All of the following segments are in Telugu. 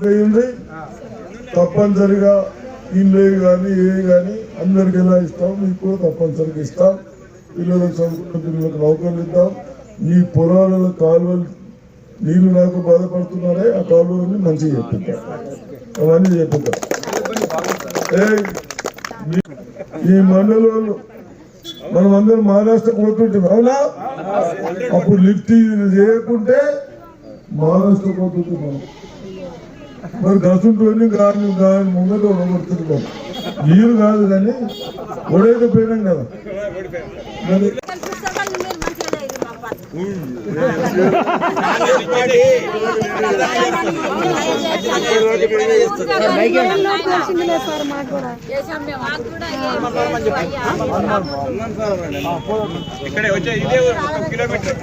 చేయండి తప్పనిసరిగా ఇల్లు కానీ ఏ కానీ అందరికి ఎలా ఇస్తాం మీకు కూడా తప్పనిసరిగా ఇస్తాం. పిల్లలకు చదువుకున్న పిల్లలకు నౌకర్లు ఇద్దాం. మీ పొలాలలో కాలువలు నీళ్ళు నాకు బాధపడుతున్నారే ఆ కాలువలన్నీ మంచిగా చెప్పిద్దాం. అవన్నీ చెప్పిద్దాం. ఈ మండలంలో మనం అందరం మహారాష్ట్రకు పోతుంటాం అవునా? అప్పుడు లిఫ్ట్ ఇది చేయకుంటే మహారాష్ట్ర పోతుంటాం మరి గసుంటోని గాని గాని ముందర ఉండబడుతున్నాం మీరు కాదు కానీ ఒడేకపోయినాం కదా. ఇక్కడే వచ్చే ఇదే ఒక కిలోమీటర్.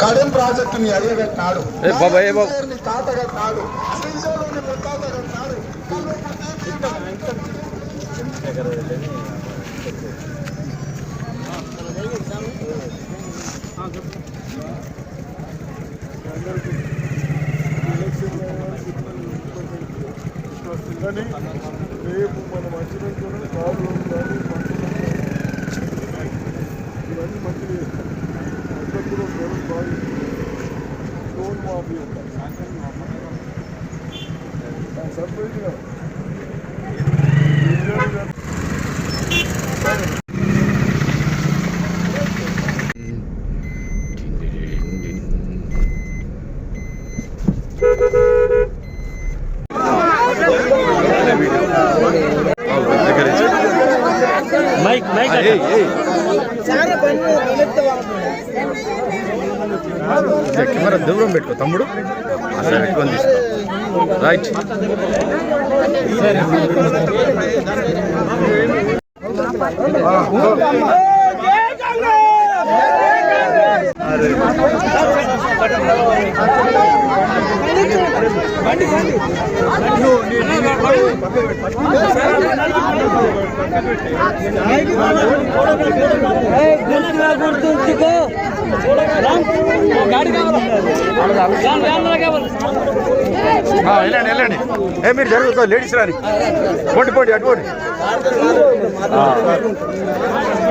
కడెం ప్రాజెక్టుని అయ్యగట్టినాడు ఏ బాబా ఏ బాబు నీ తాత కట్టినాడు శ్రీశైలంని ముత్తాత కట్టినాడు కానీ రేపు మనం వచ్చినప్పుడు కాళ్ళు కానీ ఇవన్నీ మంచిగా చేస్తాం అక్కడ కూడా జ్వరం బాగా లోన్ మాఫీ సర్ప్రైజ్గా మైక్ మైక్ కెమెరా దూరం పెట్టుకో తమ్ముడు. అసలు పెట్టుకొని తీసుకో. రైట్ అరే వెళ్ళండి వెళ్ళండి. ఏ మీరు జరుగుతుంది లేడీస్ రాని. పోటీ పోటీ అటు పోటీ.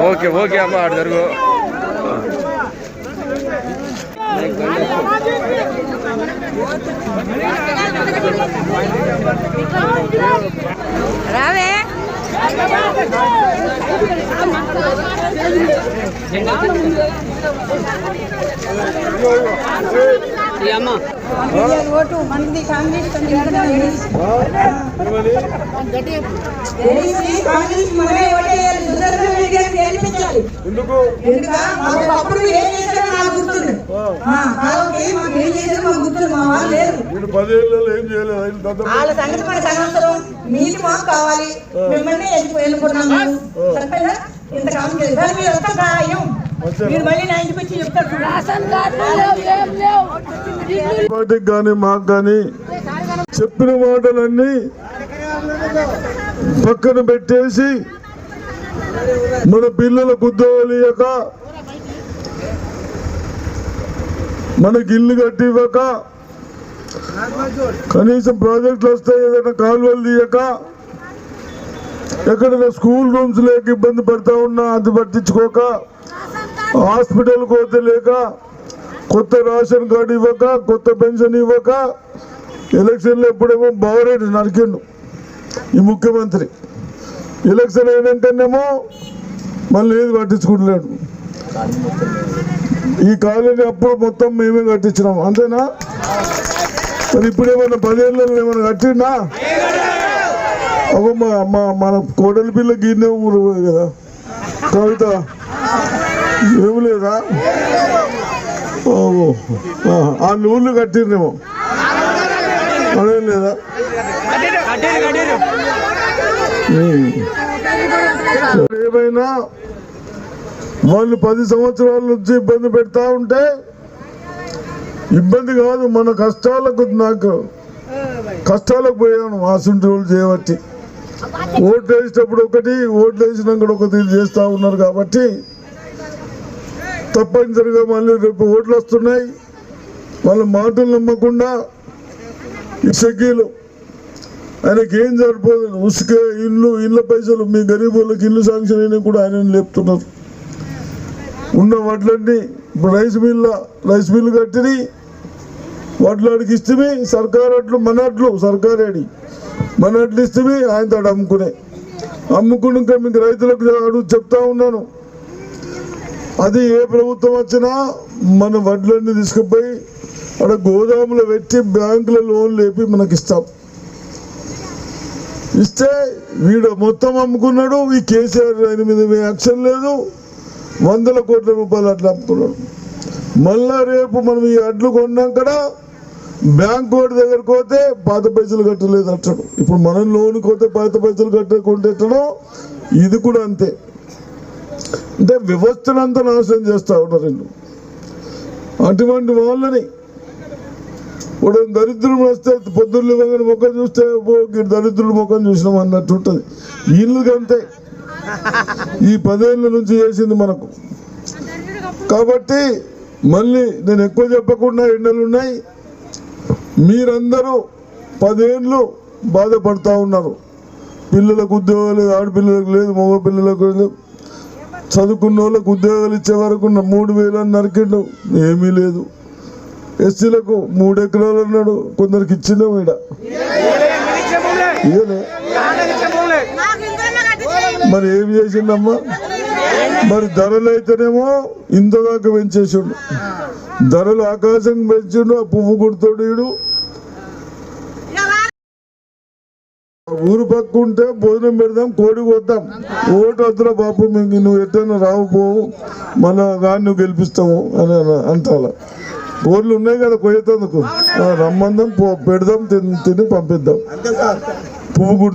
ఓకే ఓకే అమ్మ అటు జరుగు. రావే ఓటు మనది కాంగ్రెస్ మనమే ఓటేయాలి గెలిపించాలి ఎందుకు? అప్పుడు మీరు ఏం చేశారో నాకు గుర్తుంది. మా కాలంకి మాకు ఏం చేశారో మాకు గుర్తుంది. మా వాళ్ళు లేరు. వాళ్ళ సంగతి అనవసరం మీకు మాకు కావాలి. మిమ్మల్ని ఇంత కాలం మరి మీరు వస్తాం ఖాయం వాటికి కానీ మాకు కానీ చెప్పిన మాటలన్నీ పక్కన పెట్టేసి మన పిల్లలకు ఉద్యోగాలు ఇవ్వక మనకి ఇల్లు కట్టి ఇవ్వక కనీసం ప్రాజెక్టులు వస్తాయి ఏదైనా కాలువలు తీయక ఎక్కడైనా స్కూల్ రూమ్స్ లేక ఇబ్బంది పడతా ఉన్నా అది పట్టించుకోక హాస్పిటల్ పోతే లేక కొత్త రేషన్ కార్డు ఇవ్వక కొత్త పెన్షన్ ఇవ్వక ఎలక్షన్లో ఎప్పుడేమో బావరెడ్డి నరికిండు ఈ ముఖ్యమంత్రి. ఎలక్షన్ అయినాకనేమో మళ్ళీ ఏది పట్టించుకుంటలేడు ఈ కాలనీ అప్పుడు మొత్తం మేమే కట్టించినాం అంతేనా? మరి ఇప్పుడు ఏమన్నా పదేళ్ళలో ఏమైనా కట్టిండా? అవ్వ మా మన కోడలి పిల్ల గిన్నె ఊరు కదా. కవిత ఏమి లేదా ఓ, ఆ, నూళ్ళు కట్టిందేమో. అదేం లేదా. ఏమైనా వాళ్ళు పది సంవత్సరాల నుంచి ఇబ్బంది పెడతా ఉంటే ఇబ్బంది కాదు మన కష్టాలకు నాకు కష్టాలకు పోయాను ఆసుంటి వాళ్ళు చేయబట్టి. ఓట్లు వేసేటప్పుడు ఒకటి ఓట్లు వేసినాక ఒకటి చేస్తూ ఉన్నారు కాబట్టి తప్పనిసరిగా మళ్ళీ రేపు ఓట్లు వస్తున్నాయి. వాళ్ళ మాటలు నమ్మకుండా ఈ షకీలు ఆయనకి ఏం సరిపోదు. ఉసుక ఇల్లు ఇళ్ళ పైసలు. మీ గరీబ్ వాళ్ళకి ఇల్లు శాంక్షన్ అయినా కూడా ఆయన లేపుతున్నారు. ఉన్న వడ్లన్నీ ఇప్పుడు రైస్ మిల్ల రైస్ మిల్లు కట్టిని వడ్లాడికి ఇస్తే సర్కార్ అట్లు మన అట్లు సర్కారేడి మన అట్లు ఇస్తే ఆయన తాడు అమ్ముకునే. అమ్ముకున్నాక మీకు రైతులకు అడుగు చెప్తా ఉన్నాను. అది ఏ ప్రభుత్వం వచ్చినా మన వడ్లన్నీ తీసుకుపోయి అక్కడ గోదాములో పెట్టి బ్యాంకులో లోన్ లేపి మనకి ఇస్తాం. ఇస్తే వీడు మొత్తం అమ్ముకున్నాడు ఈ కేసీఆర్ ఆయన మీద యాక్షన్ లేదు వందల కోట్ల రూపాయలు అట్లా అమ్ముకున్నాడు. మళ్ళా రేపు మనం ఈ అడ్లు కొన్నాం కదా బ్యాంక్ వాడి దగ్గరకు పోతే పాత పైసలు కట్టలేదు అట్టడం ఇప్పుడు మనం లోన్ పోతే పాత పైసలు కట్టకుంటే ఎట్టడో ఇది కూడా అంతే. అంటే వ్యవస్థను అంతా నాశనం చేస్తూ ఉన్నారు వీళ్ళు. అటువంటి వాళ్ళని ఇప్పుడు దరిద్రుడు వస్తే పొద్దున్న ఇవ్వగానే ముఖం చూస్తే దరిద్రుడు ముఖం చూసినాం అన్నట్టు ఉంటుంది. వీళ్ళు కంటే ఈ పదేళ్ళ నుంచి చేసింది మనకు. కాబట్టి మళ్ళీ నేను ఎక్కువ చెప్పకుండా ఎండలు ఉన్నాయి. మీరందరూ పదేళ్ళు బాధపడుతూ ఉన్నారు. పిల్లలకు ఉద్యోగాలు లేదు ఆడపిల్లలకు లేదు మగ పిల్లలకు లేదు. చదువుకున్న వాళ్ళకు ఉద్యోగాలు ఇచ్చే వరకు మూడు వేలు అని నరికిండు. ఏమీ లేదు. ఎస్సీలకు మూడు ఎకరాలు అన్నాడు. కొందరికి ఇచ్చిండే ఈడ. మరి ఏం చేసిండమ్మా? మరి ధరలు అయితేనేమో ఇంతదాకా పెంచేసిండు. ధరలు ఆకాశం పెంచిండు ఆ పువ్వు కుడుతాడు ఊరు పక్క ఉంటే భోజనం పెడదాం కోడి కొద్దాం ఓటు వద్దురా బాపు మేము నువ్వు ఎట్టైనా రావు పోవు మన గాని నువ్వు గెలిపిస్తాము అని అంటాల ఊర్లు ఉన్నాయి కదా కొయ్యేతందుకు. రమ్మందాం పెడదాం తిని పంపిద్దాం. పువ్వు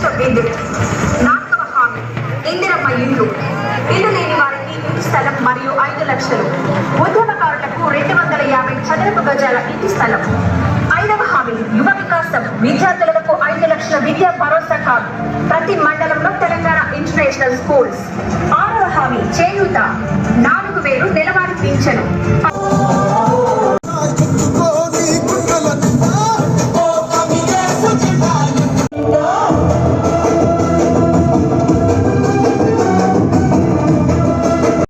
గుర్తోడికి విద్యుత్ నాలుగవ హామీ ఇందిరమ్మ ఇల్లు ఇల్లు లేని వారికి ఇంటి స్థలం మరియు ఐదు లక్షలు. ఉద్యమకారులకు రెండు వందల యాభై చదరపు గజాల ఇంటి స్థలం. ఐదవ హామీ యువ వికాసం. విద్యార్థులకు ఐదు లక్షల విద్యా భరోసా కార్డు. ప్రతి మండలంలో తెలంగాణ ఇంటర్నేషనల్ స్కూల్స్. ఆరవ హామీ చేయూత. నాలుగు వేలు నెలవారీ పింఛను.